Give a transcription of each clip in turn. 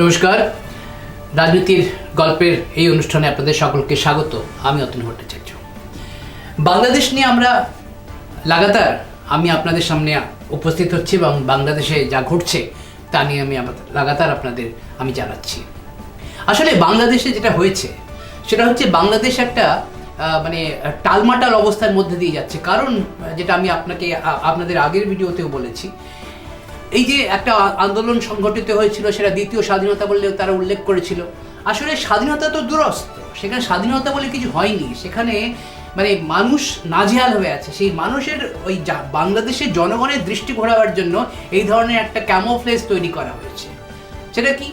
নমস্কার। রাজনীতির গল্পের এই অনুষ্ঠানে আপনাদের সকলকে স্বাগত। আমি অতন ভট্টাচার্য। বাংলাদেশ নিয়ে আমরা লাগাতার আমি আপনাদের সামনে উপস্থিত হচ্ছি এবং বাংলাদেশে যা ঘটছে তা নিয়ে আমি লাগাতার আপনাদের আমি জানাচ্ছি। আসলে বাংলাদেশে যেটা হয়েছে, সেটা হচ্ছে বাংলাদেশ একটা মানে টালমাটাল অবস্থার মধ্যে দিয়ে যাচ্ছে। কারণ, যেটা আমি আপনাকে আপনাদের আগের ভিডিওতেও বলেছি এই যে একটা আন্দোলন সংগঠিত হয়েছিল, সেটা দ্বিতীয় স্বাধীনতা বলে তারা উল্লেখ করেছিল। আসলে স্বাধীনতা তো দুরস্ত। সেখানে স্বাধীনতা বলে কিছু হয়নি। সেখানে মানে মানুষ নাজেহাল হয়ে আছে। সেই মানুষের ওই বাংলাদেশের জনগণের দৃষ্টি ঘোরাবার জন্য এই ধরনের একটা ক্যামোফ্লেজ তৈরি করা হয়েছে। সেটা কি?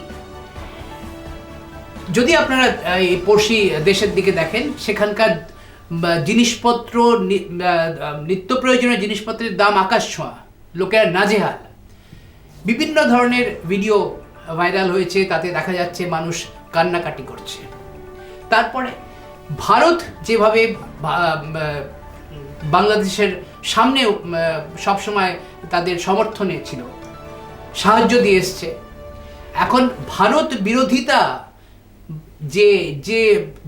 যদি আপনারা এই পড়শি দেশের দিকে দেখেন, সেখানকার জিনিসপত্র নিত্য প্রয়োজনীয় জিনিসপত্রের দাম আকাশ ছোঁয়া। লোকেরা নাজেহাল। বিভিন্ন ধরনের ভিডিও ভাইরাল হয়েছে, তাতে দেখা যাচ্ছে মানুষ কান্নাকাটি করছে। তারপরে ভারত যেভাবে বাংলাদেশের সামনে সবসময় তাদের সমর্থনে ছিল, সাহায্য দিয়ে এসছে। এখন ভারত বিরোধিতা যে যে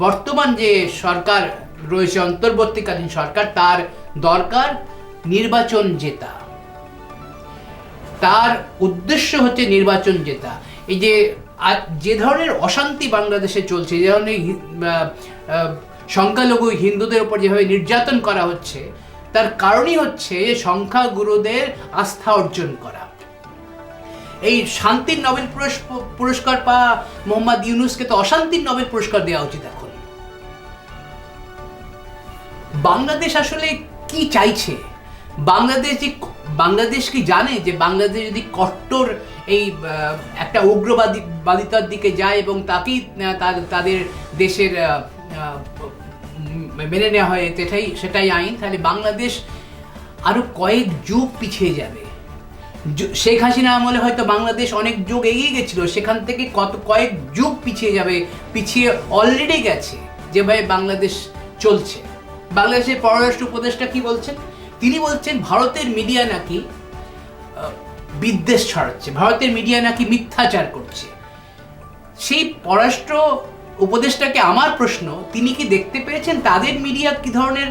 বর্তমান যে সরকার রয়েছে, অন্তর্বর্তীকালীন সরকার, তার দরকার নির্বাচন জেতা। তার উদ্দেশ্য হচ্ছে নির্বাচন জেতা। এই যে যে ধরনের অশান্তি বাংলাদেশে চলছে, যে ধরনের সংখ্যালঘু হিন্দুদের উপর যেভাবে নির্যাতন করা হচ্ছে, তার কারণই হচ্ছে সংখ্যাগুরুদের আস্থা অর্জন করা। এই শান্তির নোবেল পুরস্ক- পুরস্কার পাওয়া মোহাম্মদ ইউনুসকে তো অশান্তির নোবেল পুরস্কার দেওয়া উচিত এখন। বাংলাদেশ আসলে কি চাইছে? বাংলাদেশ যে বাংলাদেশ কি জানে যে বাংলাদেশ যদি কট্টর এই একটা উগ্রবাদী, বাদিতার দিকে যায় এবং তাকেই তাদের দেশের মেনে নেওয়া হয়, সেটাই সেটাই আইন, তাহলে বাংলাদেশ আরও কয়েক যুগ পিছিয়ে যাবে। শেখ হাসিনা আমলে হয়তো বাংলাদেশ অনেক যুগ এগিয়ে গেছিল, সেখান থেকে কত, কয়েক যুগ পিছিয়ে যাবে, পিছিয়ে অলরেডি গেছে যেভাবে বাংলাদেশ চলছে। বাংলাদেশের পররাষ্ট্র উপদেষ্টা কি বলছেন? তিনি বলছেন, ভারতের মিডিয়া নাকি বিদ্বেষ ছড়াচ্ছে, ভারতের মিডিয়া নাকি মিথ্যাচার করছে। সেই পররাষ্ট্র উপদেষ্টাকে আমার প্রশ্ন, তিনি কি দেখতে পেয়েছেন তাদের মিডিয়া কি ধরনের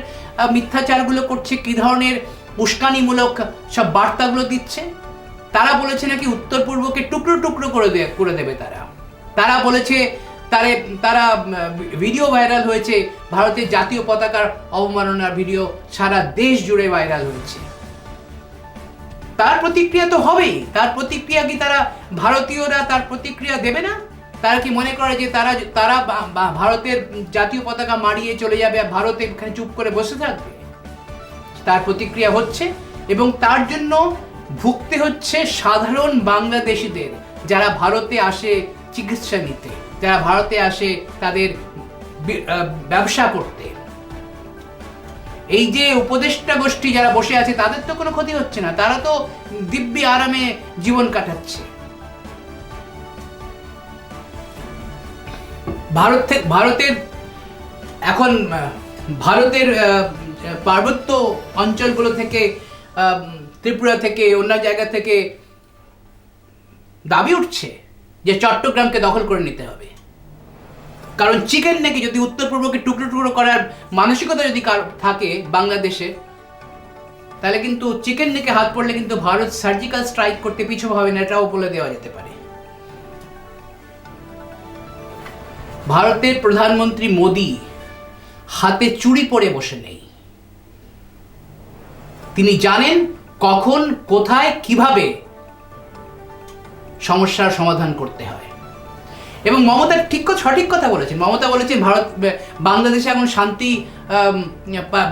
মিথ্যাচারগুলো করছে, কি ধরনের উস্কানিমূলক সব বার্তাগুলো দিচ্ছে? তারা বলেছে নাকি উত্তর পূর্বকে টুকরো টুকরো করে করে দেবে তারা। তারা বলেছে তারে, তারা ভিডিও ভাইরাল হয়েছে, ভারতের জাতীয় পতাকার অবমাননার ভিডিও সারা দেশ জুড়ে ভাইরাল হয়েছে। তার প্রতিক্রিয়া তো হবেই। তার প্রতিক্রিয়া কি তারা ভারতীয়রা তার প্রতিক্রিয়া দেবে না? তারা কি মনে করে যে তারা তারা ভারতের জাতীয় পতাকা মারিয়ে চলে যাবে আর ভারতে এখানে চুপ করে বসে থাকবে? তার প্রতিক্রিয়া হচ্ছে এবং তার জন্য ভুগতে হচ্ছে সাধারণ বাংলাদেশিদের যারা ভারতে আসে চিকিৎসা নিতে। যারা ভারতে আসে তাদের ব্যবসা করতে। এই যে উপদেষ্টা গোষ্ঠী যারা বসে আছে, তাদের তো কোনো ক্ষতি হচ্ছে না। তারা তো দিব্যি আরামে জীবন কাটাচ্ছে। ভারত থেকে ভারতের এখন ভারতের পার্বত্য অঞ্চলগুলো থেকে ত্রিপুরা থেকে, অন্য জায়গা থেকে দাবি উঠছে যে চট্টগ্রামকে দখল করে নিতে হবে। কারণ চিকেন নাকি যদি উত্তর পূর্বকে টুকরো টুকরো করার মানসিকতা যদি থাকে বাংলাদেশে, তাহলে কিন্তু চিকেন নেকে হাত পড়লে কিন্তু ভারত সার্জিক্যাল স্ট্রাইক করতে পিছু হবে না, এটাও বলে দেওয়া যেতে পারে। ভারতের প্রধানমন্ত্রী মোদি হাতে চুড়ি পরে বসে নেই। তিনি জানেন কখন, কোথায়, কীভাবে সমস্যার সমাধান করতে হয়। এবং মমতা ঠিক সঠিক কথা বলেছেন মমতা বলেছেন ভারত বাংলাদেশে এখন শান্তি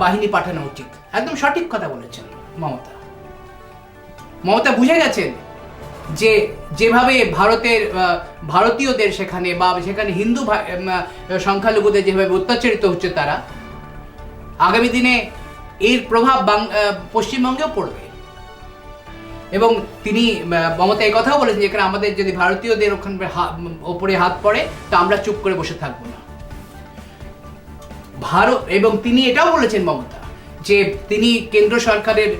বাহিনী পাঠানো উচিত। একদম সঠিক কথা বলেছেন মমতা। মমতা বুঝে গেছেন যে যেভাবে ভারতের ভারতীয়দের সেখানে বা সেখানে হিন্দু সংখ্যালঘুদের যেভাবে অত্যাচারিত হচ্ছে তারা, আগামী দিনে এর প্রভাব পশ্চিমবঙ্গেও পড়বে। এবং তিনি মমতা এই কথাও বলেছেন যেখানে আমাদের যদি ভারতীয়দের ওখানে ওপরে হাত পড়ে, তা আমরা চুপ করে বসে থাকব না। ভারত, এবং তিনি এটাও বলেছেন মমতা, যে তিনি কেন্দ্র সরকারের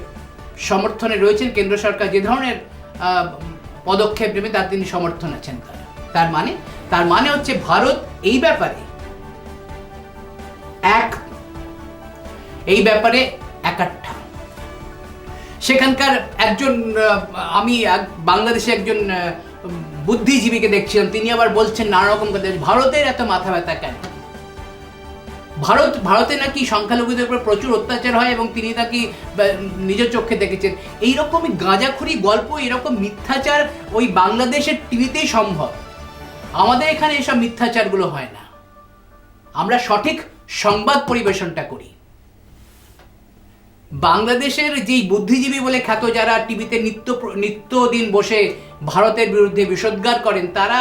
সমর্থনে রয়েছেন, কেন্দ্র সরকার যে ধরনের পদক্ষেপ নেবে, তার তিনি সমর্থন আছেন তারা। তার মানে তার মানে হচ্ছে ভারত এই ব্যাপারে এক, এই ব্যাপারে একাট্টা সেখানকার একজন আমি বাংলাদেশে একজন বুদ্ধিজীবীকে দেখছিলাম, তিনি আবার বলছেন নানা রকম কথা, ভারতের এত মাথা ব্যথা কেন? ভারত, ভারতে নাকি সংখ্যালঘুদের উপর প্রচুর অত্যাচার হয় এবং তিনি নাকি নিজের চোখে দেখেছেন। এইরকমই গাঁজাখুরি গল্প, এরকম মিথ্যাচার ওই বাংলাদেশের টিভিতেই সম্ভব। আমাদের এখানে এসব মিথ্যাচারগুলো হয় না। আমরা সঠিক সংবাদ পরিবেশনটা করি। বাংলাদেশের যেই বুদ্ধিজীবী বলে খ্যাত যারা টিভিতে নিত্য নিত্যদিন বসে ভারতের বিরুদ্ধে বিষোদ্গার করেন, তারা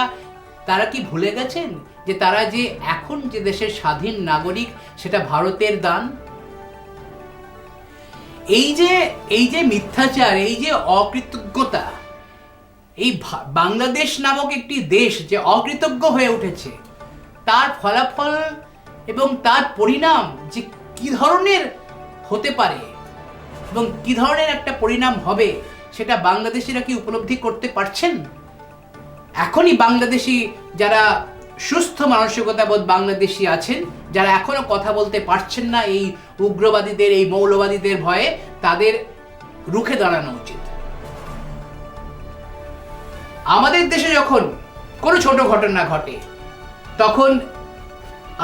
তারা কি ভুলে গেছেন যে তারা যে এখন যে দেশের স্বাধীন নাগরিক, সেটা ভারতের দান? এই যে এই যে মিথ্যাচার, এই যে অকৃতজ্ঞতা, এই বাংলাদেশ নামক একটি দেশ যে অকৃতজ্ঞ হয়ে উঠেছে, তার ফলাফল এবং তার পরিণাম যে কি ধরনের হতে পারে? এবং কি ধরনের একটা পরিণাম হবে সেটা বাংলাদেশিরা কি উপলব্ধি করতে পারছেন? এখনই বাংলাদেশি যারা সুস্থ মানসিকতাবোধ বাংলাদেশি আছেন, যারা এখনও কথা বলতে পারছেন না এই উগ্রবাদীদের, এই মৌলবাদীদের ভয়ে, তাদের রুখে দাঁড়ানো উচিত। আমাদের দেশে যখন কোনো ছোট ঘটনা ঘটে, তখন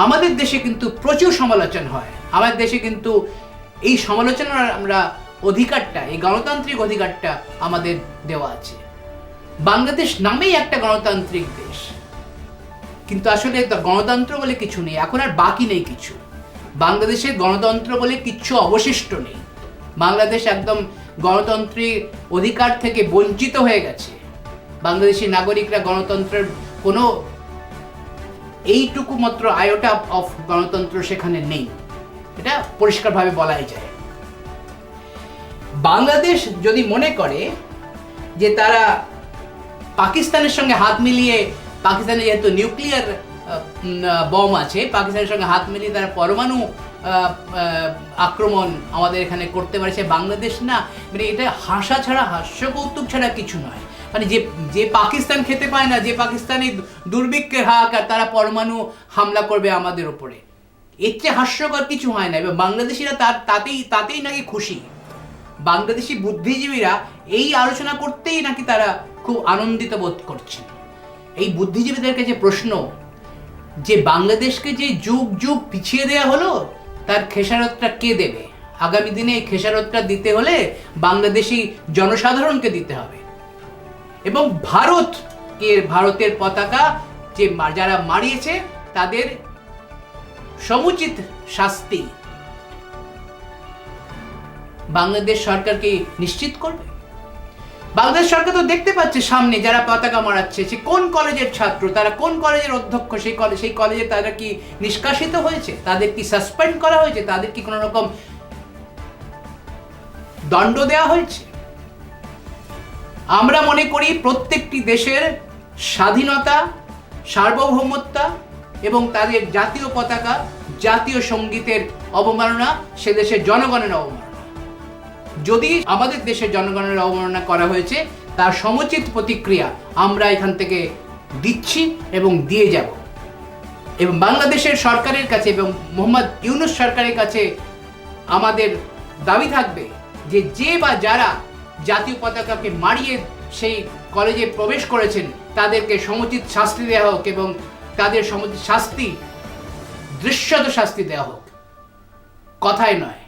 আমাদের দেশে কিন্তু প্রচুর সমালোচনা হয়। আমাদের দেশে কিন্তু এই সমালোচনার আমরা অধিকারটা, এই গণতান্ত্রিক অধিকারটা আমাদের দেওয়া আছে। বাংলাদেশ নামেই একটা গণতান্ত্রিক দেশ। কিন্তু আসলে গণতন্ত্র বলে কিছু নেই, এখন আর বাকি নেই কিছু। বাংলাদেশের গণতন্ত্র বলে কিচ্ছু অবশিষ্ট নেই। বাংলাদেশ একদম গণতন্ত্রের অধিকার থেকে বঞ্চিত হয়ে গেছে। বাংলাদেশি নাগরিকরা গণতন্ত্রের কোনো এইটুকু মাত্র আয়োটা অফ গণতন্ত্র সেখানে নেই। এটা পরিষ্কারভাবে বলাই যায়। বাংলাদেশ যদি মনে করে যে তারা পাকিস্তানের সঙ্গে হাত মিলিয়ে পাকিস্তানে যেহেতু নিউক্লিয়ার বম আছে, পাকিস্তানের সঙ্গে হাত মিলিয়ে তারা পরমাণু আক্রমণ আমাদের এখানে করতে পারে সে বাংলাদেশ না মানে এটা হাসা ছাড়া হাস্য কৌতুক ছাড়া কিছু নয়। মানে যে যে পাকিস্তান খেতে পায় না, যে পাকিস্তানি দুর্ভিক্ষের হাহাকার, তারা পরমাণু হামলা করবে আমাদের ওপরে এর চেয়ে হাস্যকর কিছু হয় না। এবং বাংলাদেশিরা তার তাতেই তাতেই নাকি খুশি। বাংলাদেশি বুদ্ধিজীবীরা এই আলোচনা করতেই নাকি তারা খুব আনন্দিত বোধ করছেন এই বুদ্ধিজীবীদের কাছে প্রশ্ন, যে বাংলাদেশকে যে যুগ যুগ পিছিয়ে দেয়া হলো, তার খেসারতটা কে দেবে? আগামী দিনে এই খেসারতটা দিতে হলে বাংলাদেশি জনসাধারণকে দিতে হবে। এবং ভারত কে ভারতের পতাকা যে যারা মারিয়েছে, তাদের সমুচিত শাস্তি। বাংলাদেশ সরকার কি নিশ্চিত করবে? বাংলাদেশ সরকার তো দেখতে পাচ্ছে সামনে যারা পতাকা মারাচ্ছে, সে কোন কলেজের ছাত্র, তারা কোন কলেজের অধ্যক্ষ, সেই কলেজ সেই কলেজে তারা কি নিষ্কাশিত হয়েছে? তাদের কি সাসপেন্ড করা হয়েছে? তাদের কি কোনো রকম দণ্ড দেওয়া হয়েছে? আমরা মনে করি প্রত্যেকটি দেশের স্বাধীনতা সার্বভৌমত্তা এবং তাদের জাতীয় পতাকা, জাতীয় সঙ্গীতের অবমাননা, সে দেশের জনগণের অবমাননা। যদি আমাদের দেশের জনগণের অবমাননা করা হয়েছে, তার সমুচিত প্রতিক্রিয়া আমরা এখান থেকে দিচ্ছি এবং দিয়ে যাব। এবং বাংলাদেশের সরকারের কাছে এবং মোহাম্মদ ইউনুস সরকারের কাছে আমাদের দাবি থাকবে যে যে বা যারা জাতীয় পতাকাকে মারিয়ে সেই কলেজে প্রবেশ করেছেন, তাদেরকে সমুচিত শাস্তি দেওয়া হোক এবং তাদের সমুচিত শাস্তি, দৃশ্যত শাস্তি দেওয়া হোক। কথাই নয়।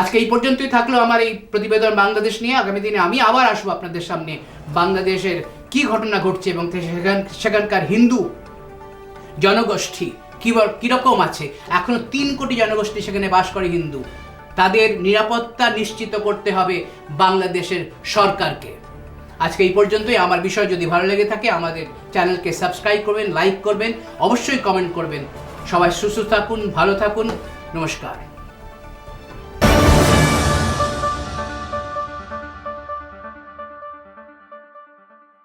আজকে এই পর্যন্তই থাকল আমার এই প্রতিবেদন বাংলাদেশ নিয়ে। আগামী দিনে আমি আবার আসব আপনাদের সামনে বাংলাদেশের কি ঘটনা ঘটছে এবং সেখান সেখানকার হিন্দু জনগোষ্ঠী কি কীরকম আছে? এখনও তিন কোটি জনগোষ্ঠী সেখানে বাস করে হিন্দু। তাদের নিরাপত্তা নিশ্চিত করতে হবে বাংলাদেশের সরকারকে। আজকে এই পর্যন্তই। আমার বিষয় যদি ভালো লেগে থাকে, আমাদের চ্যানেলকে সাবস্ক্রাইব করবেন, লাইক করবেন, অবশ্যই কমেন্ট করবেন। সবাই সুস্থ থাকুন, ভালো থাকুন, নমস্কার।